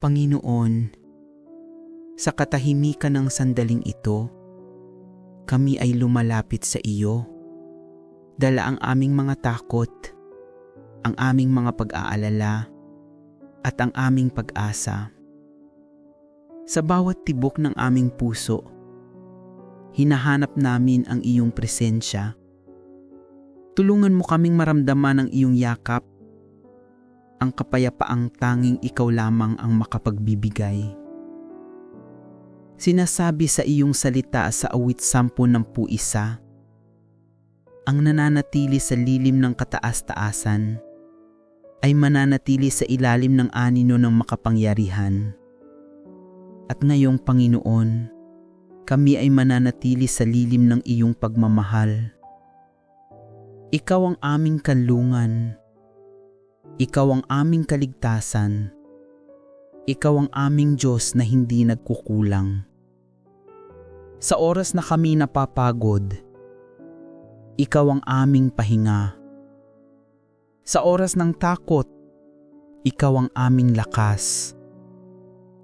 Panginoon, sa katahimikan ng sandaling ito, kami ay lumalapit sa iyo. Dala ang aming mga takot, ang aming mga pag-aalala, at ang aming pag-asa. Sa bawat tibok ng aming puso, hinahanap namin ang iyong presensya. Tulungan mo kaming maramdaman ang iyong yakap, ang kapayapaang tanging ikaw lamang ang makapagbibigay. Sinasabi sa iyong salita sa awit sampu ng puisa, ang nananatili sa lilim ng kataas-taasan ay mananatili sa ilalim ng anino ng makapangyarihan. At ngayong Panginoon, kami ay mananatili sa lilim ng iyong pagmamahal. Ikaw ang aming kanlungan. Ikaw ang aming kaligtasan. Ikaw ang aming Diyos na hindi nagkukulang. Sa oras na kami napapagod, ikaw ang aming pahinga. Sa oras ng takot, ikaw ang aming lakas.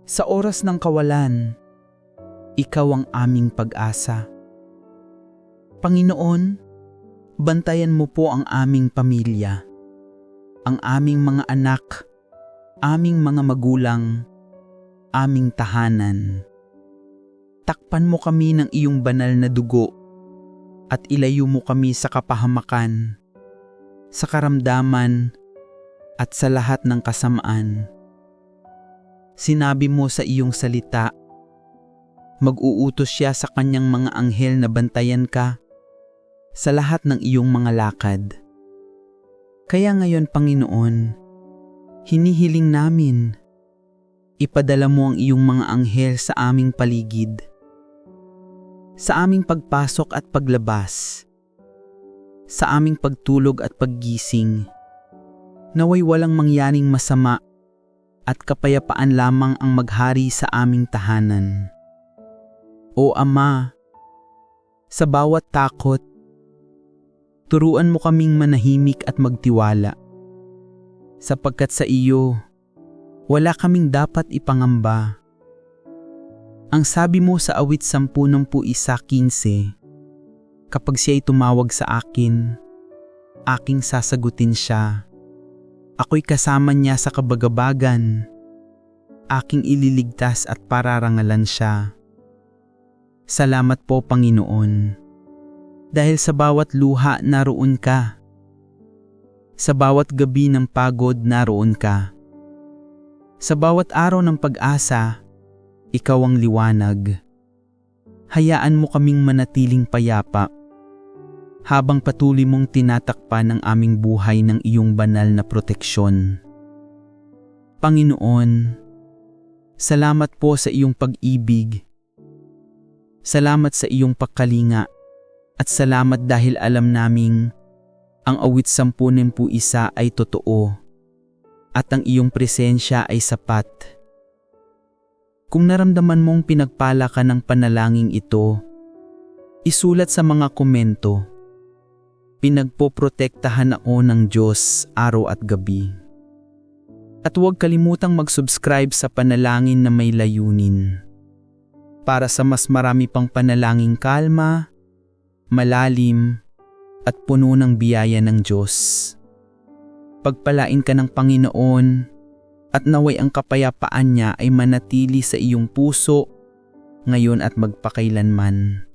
Sa oras ng kawalan, ikaw ang aming pag-asa. Panginoon, bantayan mo po ang aming pamilya, ang aming mga anak, aming mga magulang, aming tahanan. Takpan mo kami ng iyong banal na dugo at ilayo mo kami sa kapahamakan, sa karamdaman, at sa lahat ng kasamaan. Sinabi mo sa iyong salita, mag-uutos siya sa kanyang mga anghel na bantayan ka sa lahat ng iyong mga lakad. Kaya ngayon, Panginoon, hinihiling namin, ipadala mo ang iyong mga anghel sa aming paligid sa aming pagpasok at paglabas, sa aming pagtulog at paggising, naway walang mangyaring masama at kapayapaan lamang ang maghari sa aming tahanan. O Ama, sa bawat takot, turuan mo kaming manahimik at magtiwala. Sapagkat sa iyo, wala kaming dapat ipangamba ang sabi mo sa awit sampu ng puisa 15, kapag siya'y tumawag sa akin, aking sasagutin siya. Ako'y kasama niya sa kabagabagan, aking ililigtas at pararangalan siya. Salamat po Panginoon, dahil sa bawat luha naroon ka. Sa bawat gabi ng pagod naroon ka. Sa bawat araw ng pag-asa, ikaw ang liwanag. Hayaan mo kaming manatiling payapa habang patuloy mong tinatakpan ang aming buhay ng iyong banal na proteksyon. Panginoon, salamat po sa iyong pag-ibig. Salamat sa iyong pagkalinga at salamat dahil alam naming ang awit sampunin po isa ay totoo at ang iyong presensya ay sapat kung naramdaman mong pinagpala ka ng panalangin ito, isulat sa mga komento. Pinagpoprotektahan ako ng Diyos araw at gabi. At huwag kalimutang mag-subscribe sa panalangin na may layunin. Para sa mas marami pang panalangin kalma, malalim, at puno ng biyaya ng Diyos. Pagpalain ka ng Panginoon at naway ang kapayapaan niya ay manatili sa iyong puso ngayon at magpakailanman.